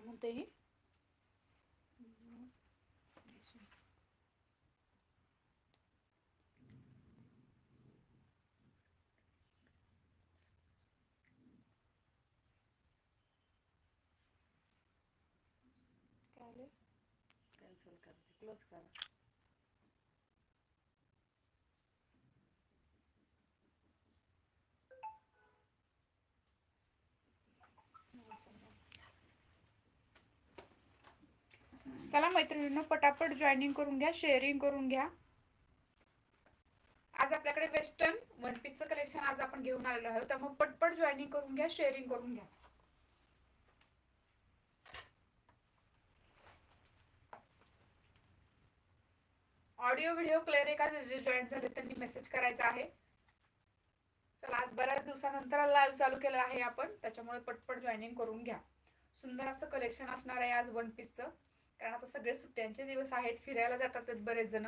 काय म्हणते हे. काय कॅन्सल करते. क्लोज करा. चला मैत्रिणींनो पटापट जॉईनिंग करून घ्या शेअरिंग करून घ्या. आज आपल्याकडे वेस्टर्न वन पीसचं कलेक्शन आज आपण घेऊन आलेलो आहोत. त्यामुळे पटपट जॉईनिंग करून घ्या शेअरिंग करून घ्या. ऑडिओ व्हिडिओ क्लिअर आहे का? जे जॉईन झाले त्यांनी मेसेज करायचा आहे. चला आज बऱ्याच दिवसानंतर लाईव्ह चालू केलं आहे आपण. त्याच्यामुळे पटपट जॉईनिंग करून घ्या. सुंदर असं कलेक्शन असणार आहे आज वन पीसचं कारण आता सगळे सुट्ट्यांचे दिवस आहेत फिरायला जातात बरेच जण.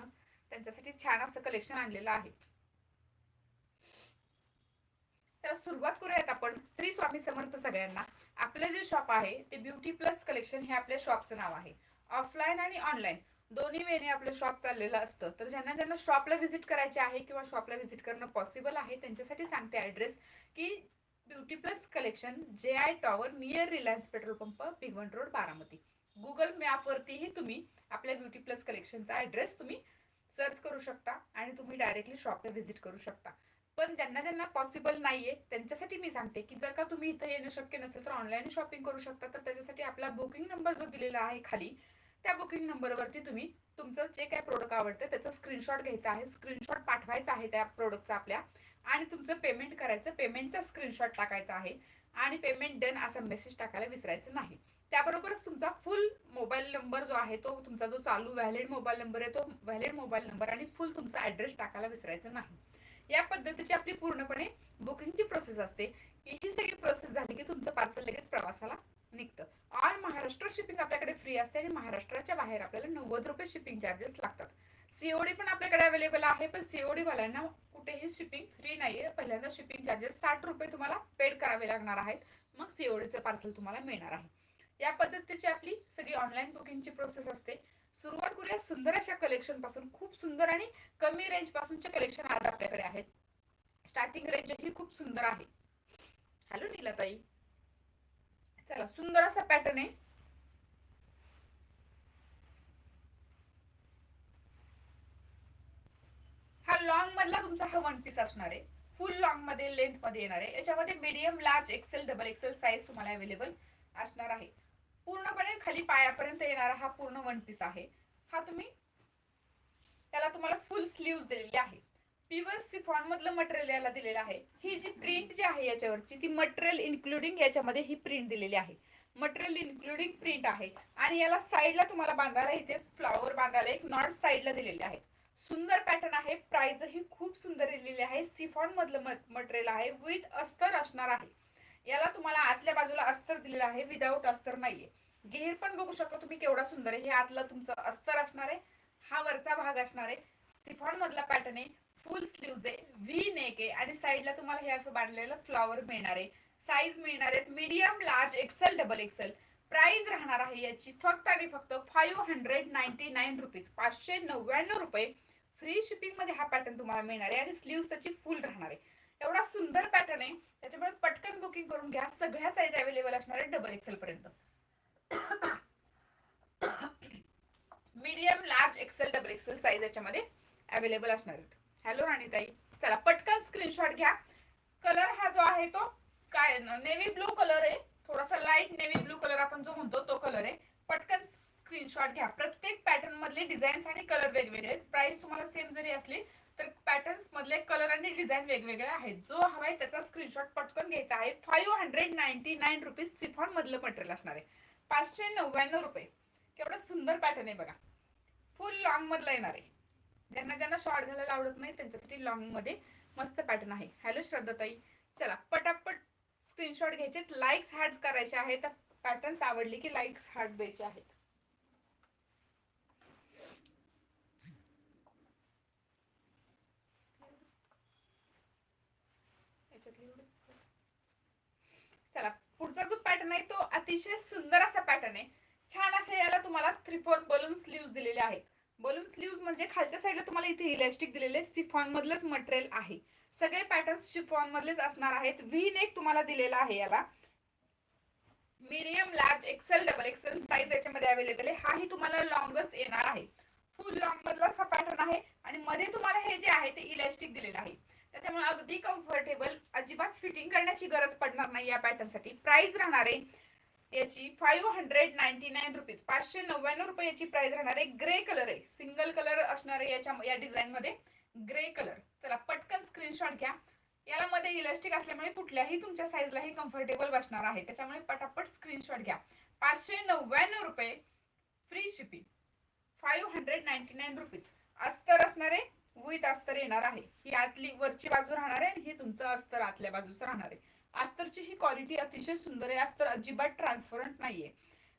त्यांच्यासाठी छान असं कलेक्शन आणलेलं आहे. तर सुरुवात करूयात आपण. श्री स्वामी समर्थ सगळ्यांना. आपलं जे शॉप आहे ते ब्युटी प्लस कलेक्शन हे आपल्या शॉपचं नाव आहे. ऑफलाईन आणि ऑनलाईन दोन्ही वेने आपलं शॉप चाललेलं असतं. तर ज्यांना ज्यांना शॉपला व्हिजिट करायचे आहे किंवा शॉपला व्हिजिट करणं पॉसिबल आहे त्यांच्यासाठी सांगते ॲड्रेस की beauty plus collection J I tower near Reliance petrol pump Bhigwan road Baramati. Google मॅपवरतीही तुम्ही आपल्या ब्युटी प्लस कलेक्शनचा ॲड्रेस तुम्ही सर्च करू शकता आणि तुम्ही डायरेक्टली शॉपला व्हिजिट करू शकता. पण ज्यांना ज्यांना पॉसिबल नाहीये. त्यांच्यासाठी मी सांगते की जर का तुम्ही इथं येणं शक्य नसेल तर ऑनलाईन शॉपिंग करू शकता. तर त्याच्यासाठी आपला बुकिंग नंबर जो दिलेला आहे खाली त्या बुकिंग नंबरवरती तुम्ही तुमचं जे काय प्रोडक्ट आवडतं त्याचा स्क्रीनशॉट घ्यायचा आहे. स्क्रीनशॉट पाठवायचा आहे त्या प्रोडक्टचा आपल्या आणि तुमचं पेमेंट करायचं. पेमेंटचा स्क्रीनशॉट टाकायचा आहे आणि पेमेंट डन असा मेसेज टाकायला विसरायचं नाही. त्याबरोबरच तुमचा फुल मोबाईल नंबर जो आहे तो तुमचा जो चालू व्हॅलिड मोबाईल नंबर आहे तो व्हॅलिड मोबाईल नंबर आणि फुल तुमचा ऍड्रेस टाकायला विसरायचा नाही. या पद्धतीची आपली पूर्णपणे बुकिंगची प्रोसेस असते. ही सगळी प्रोसेस झाली की तुमचं पार्सल लगेच प्रवासाला निघतं. ऑल महाराष्ट्र शिपिंग आपल्याकडे फ्री असते आणि महाराष्ट्राच्या बाहेर आपल्याला नव्वद रुपये शिपिंग चार्जेस लागतात. सीओडी पण आपल्याकडे अवेलेबल आहे पण सीओडी वाल्यांना कुठेही शिपिंग फ्री नाहीये. पहिल्यांदा शिपिंग चार्जेस साठ रुपये तुम्हाला पेड करावे लागणार आहेत. मग सीओडीचं पार्सल तुम्हाला मिळणार आहे. या पद्धतीची आपली सगळी ऑनलाईन बुकिंगची प्रोसेस असते. सुरुवात करूया सुंदर अशा कलेक्शनपासून. खूप सुंदर आणि कमी रेंज पासूनचे कलेक्शन आज आपल्याकडे आहेत. स्टार्टिंग रेंज ही खूप सुंदर आहे. हॅलो नीलाताई. चला सुंदर असा पॅटर्न आहे. हा लॉंग मधला तुमचा हा वन पीस असणार आहे. फुल लॉंगमध्ये लेंथमध्ये येणार आहे. याच्यामध्ये medium large XL double XL size तुम्हाला अवेलेबल असणार आहे. पूर्णपणे खाली पायापर्यंत येणारा हा पूर्ण वन पीस आहे. हा तुम्ही त्याला तुम्हाला फुल स्लीव्ह दिलेली आहे. प्युअर सिफॉन मधलं मटेरियल याला दिलेलं आहे. ही जी प्रिंट जी आहे याच्यावरची ती मटेरियल इन्क्लुडिंग याच्यामध्ये ही प्रिंट दिलेली आहे. मटेरियल इन्क्लुडिंग प्रिंट आहे. आणि याला साईडला तुम्हाला बांधायला इथे फ्लॉवर बांधायला एक नॉट साईडला दिलेले आहे. सुंदर पॅटर्न आहे. प्राइस ही खूप सुंदर दिलेली आहे. सिफॉन मधलं मटेरियल आहे. विथ अस्तर असणार आहे. याला तुम्हाला आतल्या बाजूला अस्तर दिलेलं आहे विदाऊट अस्तर नाहीये. घेर पण बघू शकता तुम्ही केवढा सुंदर आहे. हे आतलं तुमचं अस्तर असणार आहे हा वरचा भाग असणार आहे. सिफॉन मधला पॅटर्न आहे फुल स्लीव्ज आहे व्ही नेक आहे आणि साईडला तुम्हाला हे असं बांधलेलं फ्लॉवर मिळणार आहे. साईज मिळणार आहेत medium large XL double XL price राहणार आहे याची फक्त आणि फक्त five hundred ninety nine rupees पाचशे नव्याण्णव रुपये. फ्री शिपिंगमध्ये हा पॅटर्न तुम्हाला मिळणार आहे आणि स्लीव्ह त्याची फुल राहणार आहे. एवढा सुंदर पॅटर्न आहे. त्याच्यामुळे पटकन बुकिंग करून घ्या. सगळ्या साईज अवेलेबल असणार आहे डबल एक्सेल पर्यंत. Medium large XL double XL size याच्यामध्ये अवेलेबल असणार आहेत. हॅलो राणीताई. चला पटकन स्क्रीनशॉट घ्या. कलर हा जो आहे तो स्काय नेव्ही ब्लू कलर आहे. थोडासा लाइट नेव्ही ब्लू कलर आपण जो म्हणतो तो कलर आहे. पटकन स्क्रीनशॉट घ्या. प्रत्येक पॅटर्न मधले डिझाईन्स आणि कलर वेगवेगळे आहेत. प्राइस तुम्हाला सेम जरी असली तर पॅटर्न्स मधले कलर आणि डिझाईन वेगवेगळे आहेत. जो हवाय त्याचा स्क्रीनशॉट पटकन घ्यायचा आहे. Five hundred ninety nine rupees chiffon मधलं मटेरियल असणार आहे. पाचशे नव्याण्णव रुपये. केवढं सुंदर पॅटर्न आहे बघा. फुल लॉंग मधला येणार आहे. ज्यांना ज्यांना शॉर्ट घालायला आवडत नाही त्यांच्यासाठी लॉंगमध्ये मस्त पॅटर्न आहे. हॅलो श्रद्धाताई. चला पटापट स्क्रीनशॉट घ्यायचे लाईक्स हॅड्स करायचे आहेत. पॅटर्न्स आवडले की लाईक्स हॅड द्यायचे आहेत चला पुढचा जो पॅटर्न आहे तो अतिशय सुंदर असा पॅटर्न आहे. छान अशा याला तुम्हाला थ्री फोर बलून स्लीव्ह दिलेले आहेत. बलून स्लीव्ह म्हणजे खालच्या साईडला तुम्हाला इथे इलास्टिक दिलेले सिफॉन मधलंच मटेरियल आहे. सगळे पॅटर्न शिफॉन मधलेच असणार आहेत. व्ही नेक तुम्हाला दिलेला आहे याला. Medium large XL double XL size याच्यामध्ये अवेलेबल आहे. हाही तुम्हाला लॉंगच येणार आहे. फुल लॉंग मधलाच हा पॅटर्न आहे. आणि मध्ये तुम्हाला हे जे आहे ते इलास्टिक दिलेलं आहे. त्याच्यामुळे अगदी कम्फर्टेबल अजिबात फिटिंग करण्याची गरज पडणार नाही या पॅटर्नसाठी. प्राइस राहणार आहे याची five hundred ninety nine rupees पाचशे नव्याण्णव रुपये याची प्राइस राहणार आहे. ग्रे कलर आहे. सिंगल कलर असणार आहे याच्या या डिझाईन मध्ये. ग्रे कलर चला पटकन स्क्रीनशॉट घ्या. याला मध्ये इलास्टिक असल्यामुळे कुठल्याही तुमच्या साईजला हे कम्फर्टेबल बसणार आहे. त्याच्यामुळे पटापट स्क्रीनशॉट घ्या. पाचशे नव्याण्णव रुपये free shipping five hundred ninety nine rupees अस्तर असणारे विथ अस्तर येणार आहे. ही आतली वरची बाजू राहणार आहे आणि हे तुमचं अस्तर आतल्या बाजूचं राहणार आहे. अस्तरची ही क्वालिटी अतिशय सुंदर आहे. अस्तर अजिबात ट्रान्सपरंट नाहीये.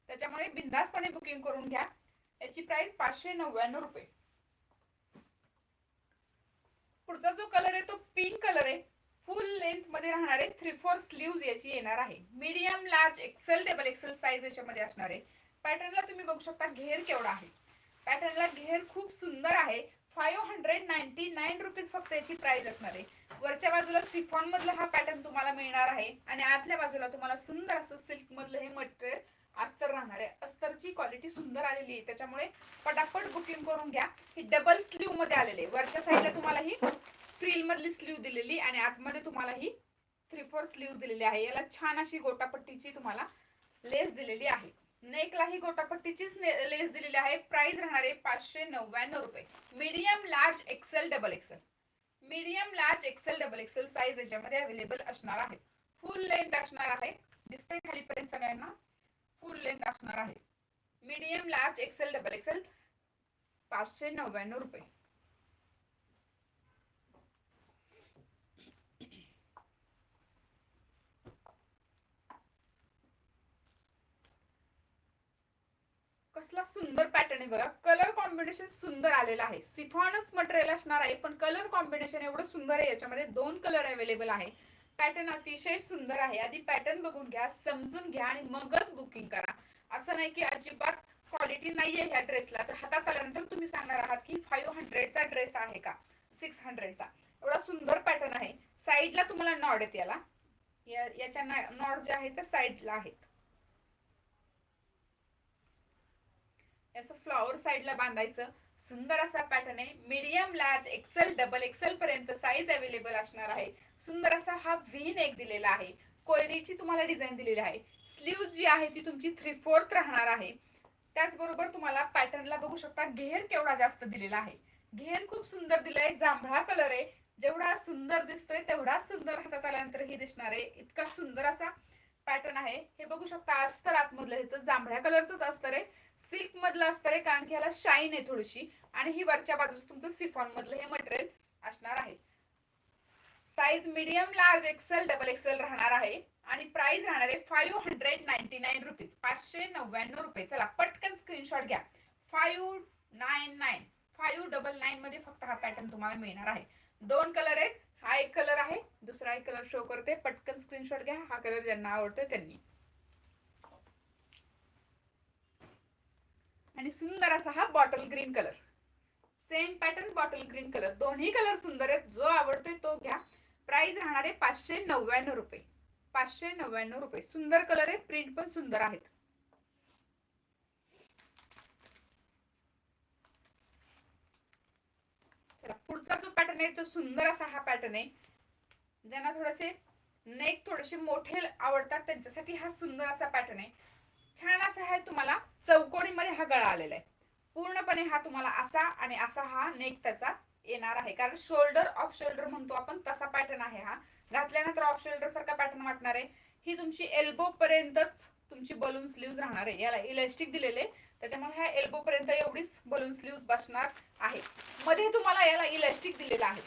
त्याच्यामुळे बिंदासपणे बुकिंग करून घ्या. याची प्राइस पाचशे नव्याण्णव रुपये. पुढचा जो कलर आहे तो पिंक कलर आहे. फुल लेंथमध्ये राहणार आहे. थ्री फोर स्लीव्ह याची येणार आहे. Medium large XL double XL size याच्यामध्ये असणार आहे. पॅटर्नला तुम्ही बघू शकता घेर केवढा आहे. पॅटर्नला घेर खूप सुंदर आहे. Five hundred ninety nine rupees फक्त याची प्राइस असणार आहे. वरच्या बाजूला सिफॉन मधला हा पॅटर्न तुम्हाला मिळणार आहे. आणि आतल्या बाजूला तुम्हाला सुंदर असं सिल्क मधलं हे मटेरियल अस्तर राहणार आहे. अस्तरची क्वालिटी सुंदर आलेली आहे. त्याच्यामुळे पटापट बुकिंग करून घ्या. ही डबल स्लीवमध्ये आलेली आहे. वरच्या साईडला तुम्हाला ही फ्रील मधली स्लीव दिलेली आणि आतमध्ये तुम्हाला ही थ्री फोर स्लीव दिलेली आहे. याला छान अशी गोटापट्टीची तुम्हाला लेस दिलेली आहे. नेकला ही गोटापट्टीचीच लेस दिलेली आहे. प्राइस राहणार आहे पाचशे नव्याण्णव रुपये. Medium large XL double XL medium large XL double XL size याच्यामध्ये अवेलेबल असणार आहे. फुल लेंथ असणार आहे. दिसतंय खालीपर्यंत सगळ्यांना फुल लेंथ असणार आहे. Medium large XL double XL पाचशे नव्याण्णव रुपये. कसला सुंदर पॅटर्न आहे बघा. कलर कॉम्बिनेशन सुंदर आलेलं आहे. सिफॉनच मटेरियल असणार आहे पण कलर कॉम्बिनेशन एवढं सुंदर आहे याच्यामध्ये दोन कलर अवेलेबल आहे. पॅटर्न अतिशय सुंदर आहे. आधी पॅटर्न बघून घ्या समजून घ्या आणि मगच बुकिंग करा. असं नाही की अजिबात क्वालिटी नाहीये ह्या ड्रेसला तर हातात आल्यानंतर तुम्ही सांगणार आहात की फाईव्ह हंड्रेडचा ड्रेस आहे का? सिक्स हंड्रेडचा एवढा सुंदर पॅटर्न आहे. साईडला तुम्हाला नॉड आहेत याला. याच्या नॉड जे आहेत ते साईडला आहेत. असं फ्लॉवर साईडला बांधायचं. सुंदर असा पॅटर्न आहे. Medium large XL double XL पर्यंत साईज अवेलेबल असणार आहे. सुंदर असा हा व्ही नेक दिलेला आहे. कोयरीची तुम्हाला डिझाईन दिलेली आहे. स्लीव जी आहे ती तुमची थ्री फोर्थ राहणार आहे. त्याचबरोबर तुम्हाला पॅटर्नला बघू शकता घेर केवढा जास्त दिलेला आहे. घेर खूप सुंदर दिलाय जांभळा कलर आहे. जेवढा सुंदर दिसतोय तेवढा सुंदर हातात आल्यानंतर ही दिसणार आहे. इतका सुंदर असा पॅटर्न आहे. हे बघू शकता अस्तर आतमधलं ह्याचं जांभळ्या कलरचंच अस्तर आहे. सिल्क मधलं अस्तर आहे कारण की ह्याला शाईन आहे थोडीशी. आणि ही वरच्या बाजूचं तुमचं सिफॉन मधलं हे मटेरियल असणार आहे. Size medium large XL double XL राहणार आहे. आणि प्राइस राहणार आहे five hundred ninety nine rupees पाचशे नव्याण्णव रुपये. चला पटकन स्क्रीनशॉट घ्या. Five nine nine five double nine मध्ये फक्त हा पॅटर्न तुम्हाला मिळणार आहे. दोन कलर आहेत. हा एक कलर आहे दुसरा एक कलर शो करते. पटकन स्क्रीनशॉट घ्या हा कलर ज्यांना आवडतोय त्यांनी. आणि सुंदर असा हा bottle green colour same pattern bottle green colour दोन्ही कलर सुंदर आहेत. जो आवडतोय तो घ्या. प्राइस राहणार आहे पाचशे नव्याण्णव रुपये. पाचशे नव्याण्णव रुपये. सुंदर कलर आहे प्रिंट पण सुंदर आहेत. चला पुढचा जो पॅटर्न आहे तो सुंदर असा हा पॅटर्न आहे. ज्यांना थोडेसे नेक थोडेसे मोठे आवडतात त्यांच्यासाठी हा सुंदर असा पॅटर्न आहे. छान असा आहे तुम्हाला चौकोनीमध्ये हा गळा आलेला आहे. पूर्णपणे हा तुम्हाला असा आणि असा हा नेक त्याचा येणार आहे. कारण शोल्डर ऑफ शोल्डर म्हणतो आपण तसा पॅटर्न आहे हा. घातल्यानंतर ऑफ शोल्डर सारखा पॅटर्न वाटणार आहे. ही तुमची एल्बो पर्यंतच तुमची बलून स्लीव्ह राहणार आहे. याला इलास्टिक दिलेले त्याच्यामुळे ह्या एल्बो पर्यंत एवढीच बलून स्लीव्ह बसणार आहे. मध्ये तुम्हाला याला इलास्टिक दिलेलं आहे.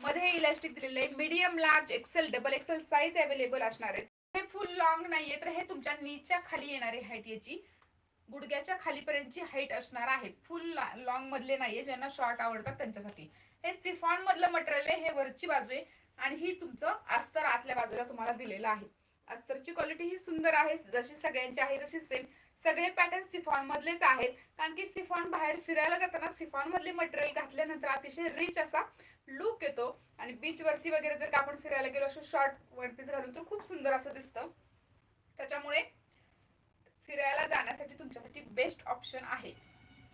मध्ये इलास्टिक दिलेलं आहे. Medium large XL double XL size available असणार आहे. हे फुल लॉंग नाहीये तर हे तुमच्या नीच्या खाली येणारी हाईट याची. गुडघ्याच्या खालीपर्यंतची हाईट असणार आहे. फुल लॉंग मधले नाहीये ज्यांना शॉर्ट आवडतात त्यांच्यासाठी. हे सिफॉन मधलं मटेरियल आहे हे वरची बाजू आहे. आणि ही तुमचं अस्तर आतल्या बाजूला तुम्हाला दिलेलं आहे. अस्तरची क्वालिटी ही सुंदर आहे जशी सगळ्यांची आहे तशी सेम सगळे पॅटर्न सिफॉन मधलेच आहेत. कारण की सिफॉन बाहेर फिरायला जाताना सिफॉन मधले मटेरियल घातल्यानंतर अतिशय रिच असा लुक येतो. आणि बीच वरती वगैरे जर का आपण फिरायला गेलो असं शॉर्ट वन पीस घालून तर खूप सुंदर असं दिसतं. त्याच्यामुळे फिरायला जाण्यासाठी तुमच्यासाठी बेस्ट ऑप्शन आहे.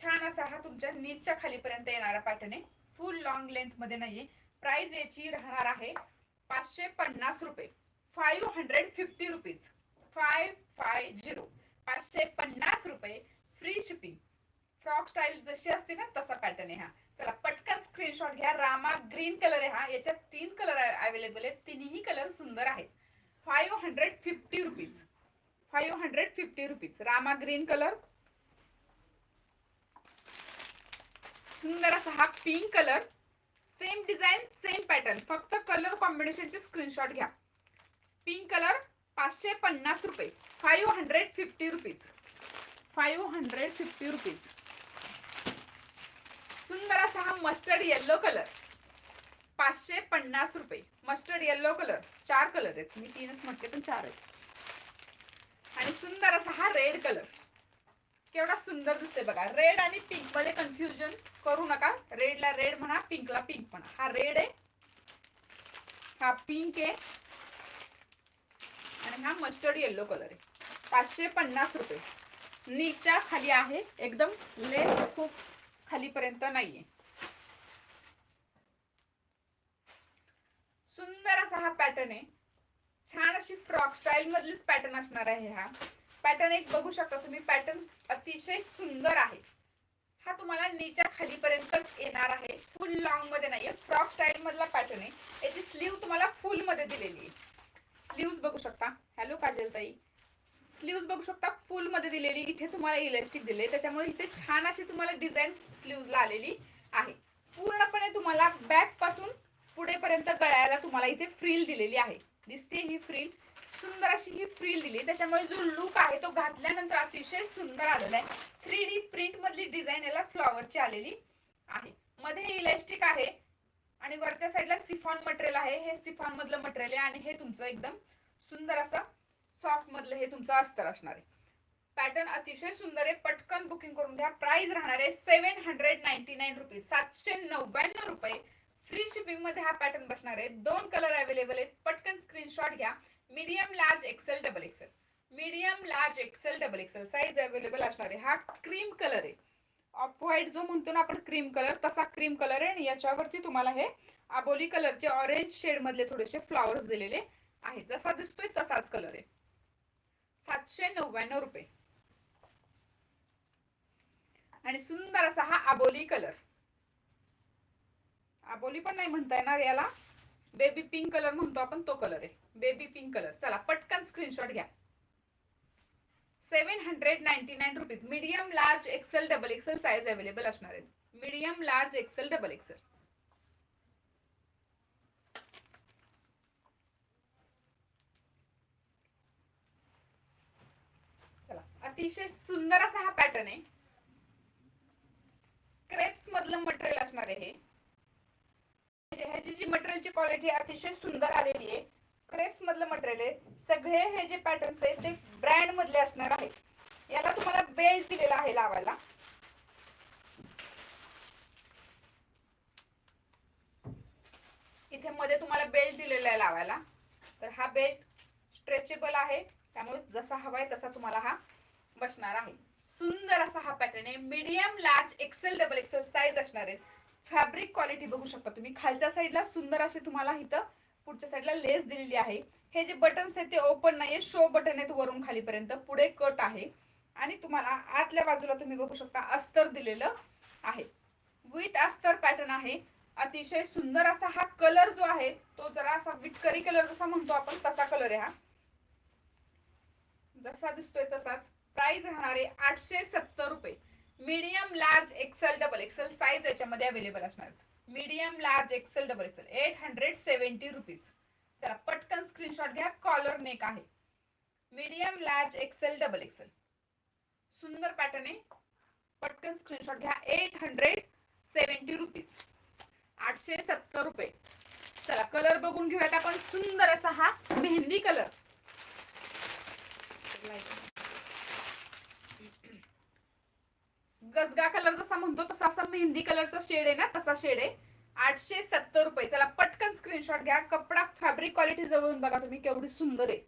छान असा हा तुमच्या नीचच्या खालीपर्यंत येणारा पॅटर्न आहे. फुल लॉंग लेंथमध्ये नाहीये. प्राइस याची राहणार आहे पाचशे पन्नास रुपये. Five hundred fifty rupees. Five five zero. पाचशे पन्नास रुपये फ्री शिपिंग फ्रॉक स्टाईल जशी असते ना तसा पॅटर्न आहे हा. चला पटकन स्क्रीनशॉट घ्या. रामा ग्रीन कलर आहे हा. याच्यात तीन कलर अवेलेबल आहेत. तिन्ही कलर सुंदर आहेत. Five hundred fifty rupees. Five hundred fifty rupees. Rama green colour सुंदर असा हा pink colour same design same pattern फक्त कलर कॉम्बिनेशनचे स्क्रीनशॉट घ्या. पिंक कलर पाचशे पन्नास रुपये. Five hundred fifty rupees five hundred fifty rupees सुंदर असा हा मस्टर्ड येल्लो कलर पाचशे पन्नास रुपये. मस्टर्ड येल्लो कलर चार कलर आहेत. मी तीनच म्हटले पण चार आहेत. आणि सुंदर असा हा रेड कलर केवढा सुंदर दिसतोय बघा. रेड आणि पिंकमध्ये कन्फ्युजन करू नका. रेडला रेड म्हणा पिंकला पिंक म्हणा. हा रेड आहे. हा पिंक आहे. आणि हा मस्टर्ड येल्लो कलर आहे. पाचशे पन्नास रुपये. नीच्या खाली आहे एकदम लेंथ खूप खालीपर्यंत नाहीये. सुंदर असा हा पॅटर्न आहे. छान अशी फ्रॉक स्टाईल मधलीच पॅटर्न असणार आहे हा. पॅटर्न एक बघू शकता तुम्ही पॅटर्न अतिशय सुंदर आहे. हा तुम्हाला नीच्या खालीपर्यंतच येणार आहे. फुल लॉंगमध्ये नाहीये. फ्रॉक स्टाईल मधला पॅटर्न आहे. याची स्लीव तुम्हाला फुलमध्ये दिलेली आहे. स्लीव्ज बघू शकता. हॅलो काजलताई. स्लीव्ज बघू शकता फुलमध्ये दिलेली. इथे तुम्हाला इलास्टिक दिले. त्याच्यामुळे इथे छान अशी तुम्हाला डिझाईन स्लीव्जला आलेली आहे. पूर्णपणे तुम्हाला बॅकपासून पुढेपर्यंत गळ्याला तुम्हाला इथे फ्रील दिलेली आहे. दिसते ही फ्रील सुंदर अशी ही फ्रील दिली. त्याच्यामुळे जो लुक आहे तो घातल्यानंतर अतिशय सुंदर आलेला आहे. थ्री डी प्रिंट मधली डिझाईन याला फ्लॉवरची आलेली आहे. मध्ये इलास्टिक आहे. आणि वरच्या साईडला सिफॉन मटेरियल आहे. हे सिफॉन मधलं मटेरियल आहे आणि हे तुमचं एकदम सुंदर असं सॉफ्ट मधलं हे तुमचं अस्तर असणार आहे. पॅटर्न अतिशय सुंदर आहे. पटकन बुकिंग करून घ्या. प्राइस राहणार आहे seven hundred ninety nine rupees सातशे नव्याण्णव रुपये. फ्री शिपिंगमध्ये हा पॅटर्न बसणार आहे. दोन कलर अवेलेबल आहेत. पटकन स्क्रीनशॉट घ्या. Medium large XL double XL medium large XL double XL size available असणार आहे. हा क्रीम कलर आहे. ऑफ व्हाईट जो म्हणतो ना आपण क्रीम कलर तसा क्रीम कलर आहे आणि याच्यावरती तुम्हाला हे आबोली कलरचे ऑरेंज शेड मधले थोडेसे फ्लॉवर्स दिलेले आहेत. जसा दिसतोय तसाच कलर आहे. सातशे नव्याण्णव रुपये. आणि सुंदर असा हा आबोली कलर आबोली पण नाही म्हणता येणार याला. बेबी पिंक कलर म्हणतो आपण तो कलर आहे. बेबी पिंक कलर चला पटकन स्क्रीनशॉट घ्या. Seven hundred ninety nine rupees. Medium large XL double XL size available असणार आहेत. Medium large XL double XL. चला अतिशय सुंदर असा हा पॅटर्न आहे. क्रेप्स मधलं मटेरियल असणार आहे हे. ह्याची जी मटेरियलची क्वालिटी अतिशय सुंदर आलेली आहे. क्रेप्स मधलं मटेरियल आहे. सगळे हे जे पॅटर्न्स आहेत ते ब्रँड मधले असणार आहेत. याला तुम्हाला बेल्ट दिलेला आहे लावायला. इथे मध्ये तुम्हाला बेल्ट दिलेला आहे लावायला. तर हा बेल्ट स्ट्रेचेबल आहे. त्यामुळे जसा हवा आहे तसा तुम्हाला हा बसणार आहे. सुंदर असा हा पॅटर्न आहे. Medium large XL double XL size असणार आहे फॅब्रिक क्वालिटी बघू शकता तुम्ही. खालच्या साईडला सुंदर असे तुम्हाला इथं पुढच्या साईडला लेस दिलेली आहे. हे जे बटन्स आहेत ते ओपन नाहीये. शो बटन आहेत वरून खालीपर्यंत. पुढे कट आहे. आणि तुम्हाला आतल्या बाजूला तुम्ही बघू शकता अस्तर दिलेलं आहे. विथ अस्तर पॅटर्न आहे. अतिशय सुंदर असा हा कलर जो आहे तो जरा असा विटकरी कलर जसा म्हणतो आपण तसा कलर आहे हा. जसा दिसतोय तसाच. प्राइस राहणार आहे आठशे सत्तर रुपये. Medium large XL double XL size याच्यामध्ये अवेलेबल असणार medium large XL double XL eight hundred seventy rupees चला पटकन स्क्रीनशॉट घ्या. कॉलर नेक आहे. Medium large XL double XL सुंदर पॅटर्न आहे. पटकन स्क्रीनशॉट घ्या. एट हंड्रेड सेव्हन्टी रुपीज आठशे सत्तर रुपये. चला कलर बघून घेऊयात आपण. सुंदर असा हा मेहंदी कलर गजगा कलर जसा म्हणतो तसा असा मेहंदी कलरचा शेड आहे ना तसा शेड आहे. आठशे सत्तर रुपये. चला पटकन स्क्रीनशॉट घ्या. कपडा फॅब्रिक क्वालिटी जवळून बघा तुम्ही केवढी सुंदर आहे.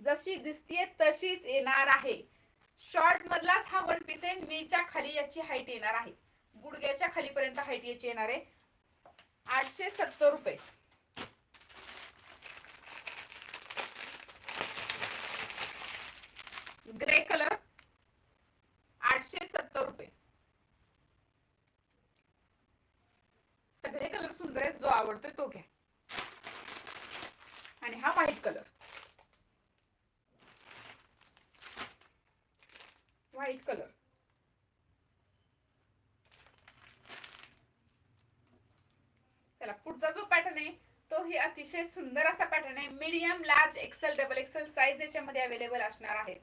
जशी दिसतीये तशीच येणार आहे. शॉर्ट मधलाच हा वन पीस आहे. नीच्या खाली याची हाईट येणार आहे. गुडघ्याच्या खालीपर्यंत हाईट याची येणार आहे. आठशे सत्तर रुपये. ग्रे कलर आठशे सत्तर रुपये सगळे कलर सुंदर आहेत जो आवडतोय तो घ्या. आणि हा व्हाईट कलर. White colour. चला पुढचा जो पॅटर्न आहे तो ही अतिशय सुंदर असा पॅटर्न आहे. Medium large XL double XL size याच्यामध्ये अवेलेबल असणार आहे.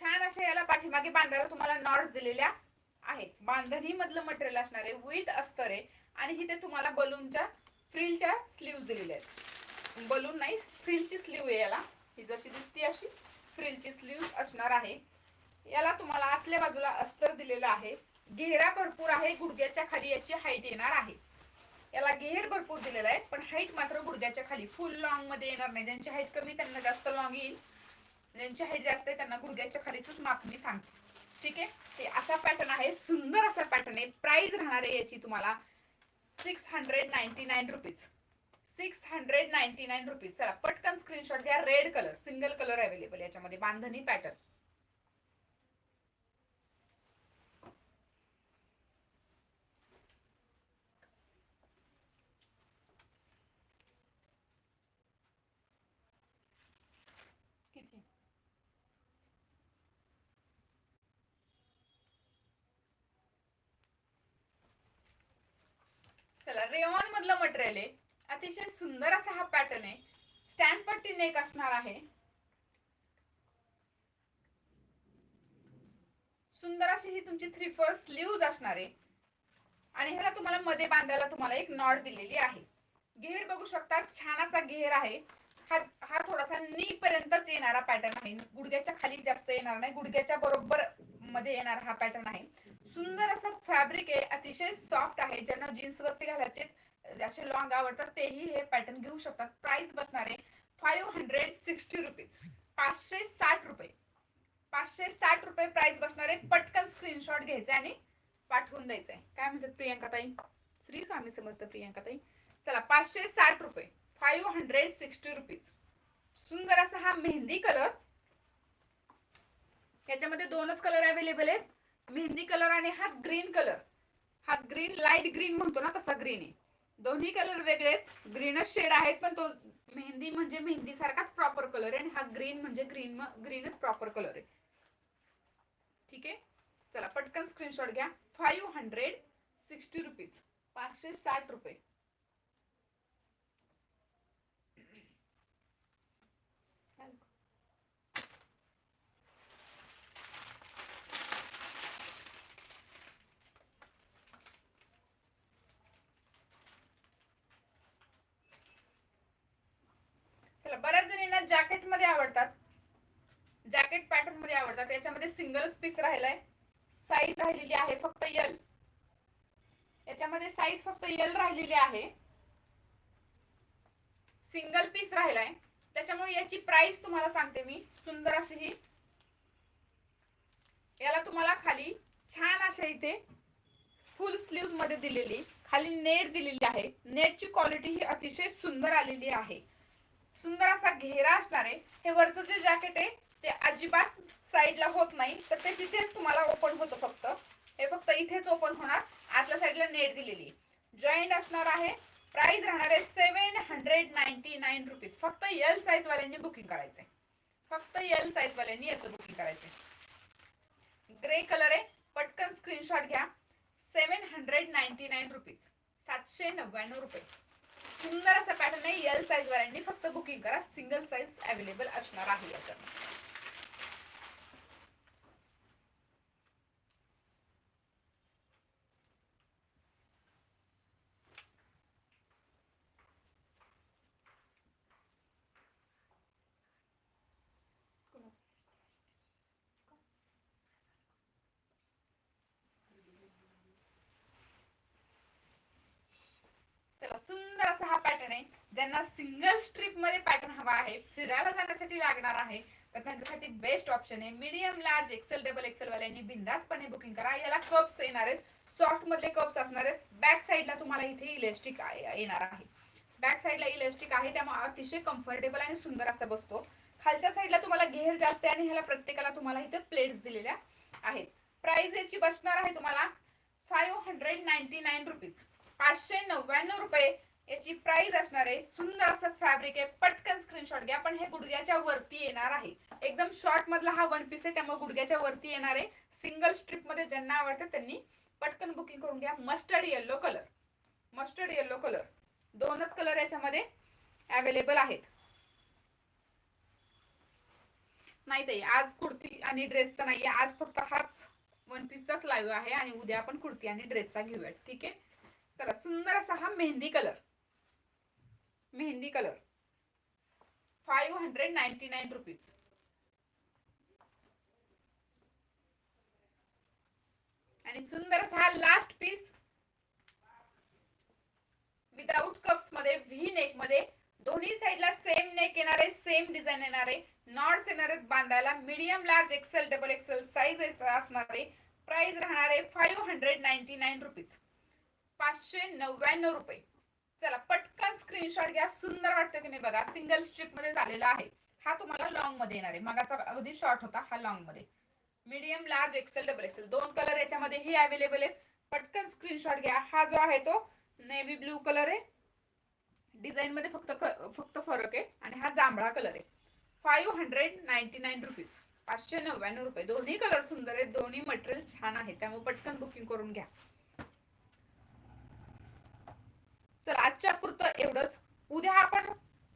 छान अशा याला पाठीमागे बांधायला तुम्हाला नॉट्स दिलेल्या आहेत. बांधणी मधलं मटेरियल असणार आहे. विथ अस्तर आहे. आणि इथे तुम्हाला बलूनच्या फ्रिलच्या स्लीव्ह दिलेल्या आहेत. बलून नाही फ्रिलची स्लीव्ह आहे याला. ही जशी दिसते अशी फ्रिलची स्लीव्ह असणार आहे. याला तुम्हाला आतल्या बाजूला अस्तर दिलेलं आहे. घेरा भरपूर आहे गुडघ्याच्या खाली याची हाईट येणार आहे. याला घेर भरपूर दिलेला आहे पण हाईट मात्र गुडघ्याच्या खाली. फुल लॉंगमध्ये येणार नाही. ज्यांची हाईट कमी त्यांना जास्त लॉंग येईल. ज्यांची हाईट जास्त आहे त्यांना गुडघ्याच्या खालीच माप मी सांगते. ठीक आहे? ते असा पॅटर्न आहे सुंदर असा पॅटर्न आहे. प्राईज राहणार आहे याची तुम्हाला. Six hundred ninety nine rupees. Six hundred ninety nine rupees. चला पटकन स्क्रीनशॉट घ्या. Red colour single colour available याच्यामध्ये. बांधणी पॅटर्न चला रेऑन मधलं मटेरियल आहे. अतिशय सुंदर असा हा पॅटर्न आहे. स्टँड पट्टी नेक असणार आहे. सुंदर अशी ही तुमची थ्री फोर स्लीव्ज असणार आहे. आणि ह्याला तुम्हाला मध्ये बांधायला तुम्हाला एक नॉट दिलेली आहे. घेर बघू शकता छान असा घेर आहे. हा हा थोडासा नी पर्यंतच येणारा पॅटर्न आहे. गुडघ्याच्या खाली जास्त येणार नाही. गुडघ्याच्या बरोबर मध्ये येणारा हा पॅटर्न आहे. सुंदर असं फॅब्रिक आहे अतिशय सॉफ्ट आहे ज्यांना जीन्स वरती घालायचे असे लॉंग आवडतात तेही हे पॅटर्न घेऊ शकतात. प्राइस बसणार आहे फाईव्ह हंड्रेड सिक्स्टी रुपीज पाचशे साठ रुपये. पाचशे साठ रुपये प्राइस बसणार आहे पटकन स्क्रीनशॉट घ्यायचे आणि पाठवून द्यायचंय काय म्हणतात प्रियंका ताई श्री स्वामी समर्थ प्रियंका ताई चला पाचशे साठ रुपये. फाईव्ह हंड्रेड सिक्स्टी रुपीज सुंदर असा हा मेहंदी कलर याच्यामध्ये दोनच कलर अवेलेबल आहेत. मेहंदी कलर आणि हा ग्रीन कलर. हा ग्रीन लाइट ग्रीन म्हणतो ना तसा ग्रीन आहे. दोन्ही कलर वेगळे ग्रीनच शेड आहेत पण तो मेहंदी म्हणजे मेहंदी सारखाच प्रॉपर कलर आहे आणि हा ग्रीन म्हणजे ग्रीन ग्रीनच प्रॉपर कलर आहे. ठीक आहे? चला पटकन स्क्रीनशॉट घ्या. फाईव्ह हंड्रेड सिक्स्टी रुपीज पाचशे साठ रुपये चला बऱ्याच जणींना जॅकेटमध्ये आवडतात जॅकेट पॅटर्न मध्ये आवडतात. याच्यामध्ये सिंगलच पीस राहिलाय. साईज राहिलेली आहे फक्त यल याच्यामध्ये साईज फक्त यल राहिलेली आहे. सिंगल पीस राहिलाय. त्याच्यामुळे याची प्राइस तुम्हाला सांगते मी. सुंदर अशी ही. याला तुम्हाला खाली छान अशा इथे फुल स्लीवमध्ये दिलेली खाली नेट दिलेली आहे. नेटची क्वालिटी ही अतिशय सुंदर आलेली आहे. सुंदर असा घेरा असणार आहे. हे वरचं जे जॅकेट आहे ते अजिबात साईडला होत नाही. तर ते तिथेच तुम्हाला ओपन होतं फक्त. हे फक्त इथेच ओपन होणार. आतल्या साईडला नेट दिलेली जॉईंट असणार आहे. प्राइस राहणार आहे seven hundred ninety nine rupees फक्त एल साईज वाल्यांनी बुकिंग करायचंय. फक्त एल साईज वाल्यांनी याचं बुकिंग करायचंय. ग्रे कलर आहे. पटकन स्क्रीनशॉट घ्या. Seven hundred ninety nine rupees सातशे नव्याण्णव रुपये. सुंदर असा पॅटर्न आहे. एल साईज वाल्यांनी फक्त बुकिंग करा. सिंगल साईज अवेलेबल असणार आहे याच्यात सुंदर असा हा पॅटर्न आहे ज्यांना सिंगल स्ट्रीपमध्ये पॅटर्न हवा आहे फिरायला जाण्यासाठी लागणार आहे तर त्यांच्यासाठी बेस्ट ऑप्शन आहे. Medium large XL double XL वाल्यांनी बिंदासपणे बुकिंग करा. याला कप्स येणार आहेत. सॉफ्ट मधले कप्स असणार आहेत. बॅक साईडला तुम्हाला इथे इलेस्टिक येणार आहे. बॅक साईडला इलेस्टिक आहे त्यामुळे अतिशय कम्फर्टेबल आणि सुंदर असा बसतो. खालच्या साईडला तुम्हाला घेर जास्त आहे आणि ह्याला प्रत्येकाला तुम्हाला इथे प्लेट्स दिलेल्या आहेत. प्राइस याची बसणार आहे तुम्हाला five hundred ninety nine rupees पाचशे नव्याण्णव रुपये याची प्राइस असणार आहे. सुंदर असं फॅब्रिक आहे. पटकन स्क्रीनशॉट घ्या. पण हे गुडघ्याच्या वरती येणार आहे. एकदम शॉर्ट मधला हा वन पीस आहे. त्यामुळे गुडघ्याच्या वरती येणार आहे. सिंगल स्ट्रिपमध्ये ज्यांना आवडतं त्यांनी पटकन बुकिंग करून घ्या. Mustard yellow colour mustard yellow colour दोनच कलर याच्यामध्ये अवेलेबल आहेत. नाही ताई आज कुर्ती आणि ड्रेसचा नाहीये. आज फक्त हाच वन पीसचाच लाईव्ह आहे आणि उद्या आपण कुर्ती आणि ड्रेसचा घेऊयात. ठीक आहे? चला सुंदर असा हा mehndi colour mehndi colour. Five hundred ninety nine rupees आणि सुंदर असा हा लास्ट पीस विदाउट कप्समध्ये व्ही नेकमध्ये दोन्ही साईडला सेम नेक येणार आहे सेम डिझाईन येणार आहे नॉट्स येणार आहेत बांधायला medium large XL double XL size असणार आहे प्राइस राहणार आहे five hundred ninety nine rupees पाचशे नव्याण्णव रुपये. चला पटकन स्क्रीनशॉट घ्या. सुंदर वाटतं की नाही बघा. सिंगल स्ट्रिपमध्ये झालेला आहे. हा तुम्हाला लॉंगमध्ये येणार आहे. मगाचा अगदी शॉर्ट होता हा लॉंगमध्ये. Medium large XL double XL दोन कलर याच्यामध्ये हे अवेलेबल आहेत. पटकन स्क्रीनशॉट घ्या. हा जो आहे तो नेव्ही ब्लू कलर आहे. डिझाईन मध्ये फक्त फक्त फरक आहे. आणि हा जांभळा कलर आहे. Five hundred ninety nine rupees पाचशे नव्याण्णव रुपये. दोन्ही कलर सुंदर आहेत. दोन्ही मटेरियल छान आहे त्यामुळे पटकन बुकिंग करून घ्या. तर आजच्या पुरतं एवढंच. उद्या आपण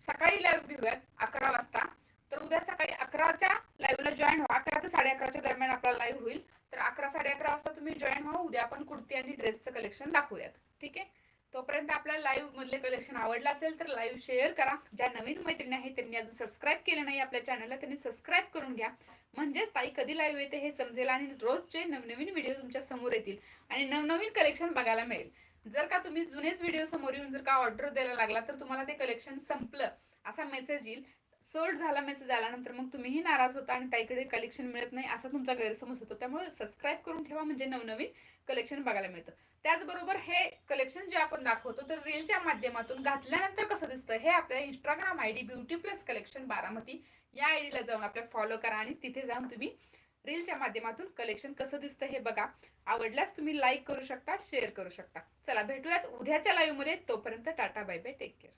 सकाळी लाईव्ह घेऊयात अकरा वाजता. तर उद्या सकाळी अकराच्या लाईव्हला जॉईन व्हा. अकरा ते साडे अकराच्या दरम्यान आपला लाईव्ह होईल. तर अकरा साडे अकरा वाजता तुम्ही जॉईन व्हा. उद्या आपण कुर्ती आणि ड्रेसचं कलेक्शन दाखवूयात. ठीक आहे? तोपर्यंत आपल्याला लाईव्ह मधले कलेक्शन आवडलं असेल तर लाईव्ह शेअर करा. ज्या नवीन मैत्रिणी आहेत त्यांनी अजून सबस्क्राईब केलं नाही आपल्या चॅनलला त्यांनी सबस्क्राईब करून घ्या. म्हणजेच ताई कधी लाईव्ह येते हे समजेल आणि रोजचे नवनवीन व्हिडिओ तुमच्यासमोर येतील आणि नवनवीन कलेक्शन बघायला मिळेल. जर का तुम्ही जुनेच व्हिडिओ समोर येऊन जर का ऑर्डर द्यायला लागला तर तुम्हाला ते कलेक्शन संपलं असा मेसेज येईल. सोल्ड झाला मेसेज आल्यानंतर मग तुम्हीही नाराज होता आणि त्याकडे कलेक्शन मिळत नाही असा तुमचा गैरसमज होतो. त्यामुळे सबस्क्राईब करून ठेवा म्हणजे नवनवीन कलेक्शन बघायला मिळतं. त्याचबरोबर हे कलेक्शन जे आपण दाखवतो तर रीलच्या माध्यमातून घातल्यानंतर कसं दिसतं? हे आपल्या Instagram I D beauty plus collection Baramati या आय डीला जाऊन आपल्या फॉलो करा आणि तिथे जाऊन तुम्ही रीलच्या माध्यमातून कलेक्शन कसं दिसतं हे बघा. आवडल्यास तुम्ही लाईक करू शकता शेअर करू शकता. चला भेटूयात उद्याच्या लाईव्हमध्ये. तोपर्यंत tata bye bye take care